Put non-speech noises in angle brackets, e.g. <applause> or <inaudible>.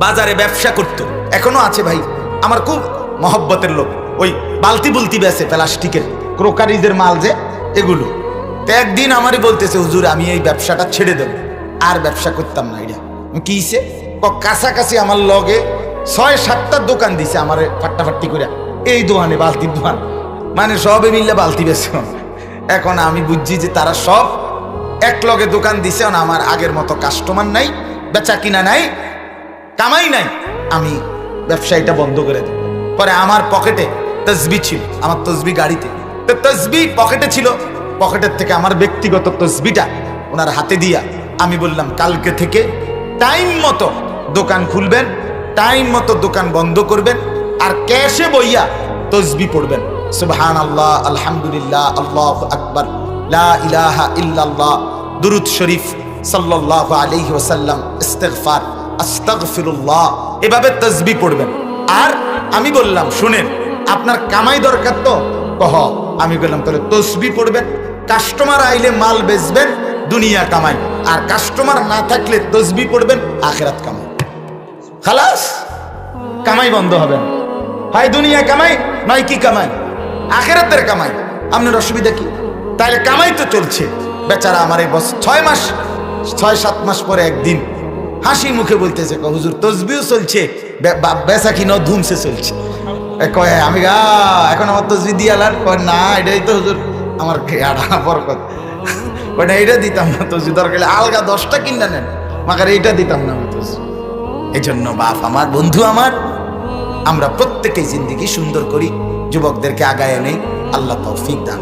বাজারে ব্যবসা করতো। এখনও আছে ভাই। আমার খুব মহব্বতের লোক। ওই বালতি বুলতি বেছে প্লাস্টিকের ক্রোকারিজের মাল যে, এগুলো। তো একদিন আমারই বলতেছে, হুজুর, আমি এই ব্যবসাটা ছেড়ে দেবো। আর ব্যবসা করতাম না এটা। কি হিসে কাছাকাছি আমার লগে ছয় সাতটা দোকান দিছে আমার ফাট্টাফাট্টি করে। এই দোকানে বালতির দোকান। মানে সবে মিললে বালতি বেছে এখন আমি বুঝছি যে তারা সব এক লগে দোকান দিছে আমার আগের মতো কাস্টমার নাই, বেচা কিনা নাই। কামাই নাই। আমি ব্যবসায়ীটা বন্ধ করে দেব। পরে আমার পকেটে তসবি ছিল, আমার তসবি গাড়িতে। তো তসবি পকেটে ছিল, পকেটের থেকে আমার ব্যক্তিগত তসবিটা ওনার হাতে দিয়া আমি বললাম, কালকে থেকে টাইম মতো দোকান খুলবেন টাইম মতো দোকান বন্ধ করবেন, আর ক্যাশে বইয়া তসবি পড়বেন। সুবহান আল্লাহ আলহামদুলিল্লাহ, আল্লাহ আকবর ইলাহা ইল্লাল্লাহ, দুরুদ শরীফ সাল্লাল্লাহু আলাইহি ওয়াসাল্লাম, ইস্তিগফার। আস্তাগফিরুল্লাহ। এভাবে তসবি পড়বেন। আর আমি বললাম, শুনেন, আপনার কামাই দরকার তো? কহ, আমি বললাম, তাহলে তসবি পড়বেন, কাস্টমার আইলে মাল বেচবেন, দুনিয়া কামাই। আর কাস্টমার না থাকলে তসবি পড়বেন, আখেরাত কামাই। খালাস, কামাই বন্ধ হবে হয় দুনিয়া কামাই, নয় কি কামাই? আখেরাতের কামাই। আপনার অসুবিধা কি? তাহলে কামাই তো চলছে। বেচারা আমার এই বস ছয় মাস, ছয় সাত মাস পরে একদিন হাসি মুখে বলতেছে হুজুর তসবিও চলছে। বেচা কিনা ধুমসে চলছে। কয় আমি গা এখন আমার তসবি দিয়ে আলার কয় না, এটাই তো, হুজুর, আমার আড়া বরকত। <laughs> কয়, না এইটা দিতাম না তসবি দরকার আলগা দশটা কিনা নেন। মাকার এইটা দিতাম না আমি তসবি এই জন্য বাপ আমার, বন্ধু আমার, আমরা প্রত্যেকেই জিন্দিগি সুন্দর করি, যুবকদেরকে আগায় নেই আল্লাহ তৌফিক দান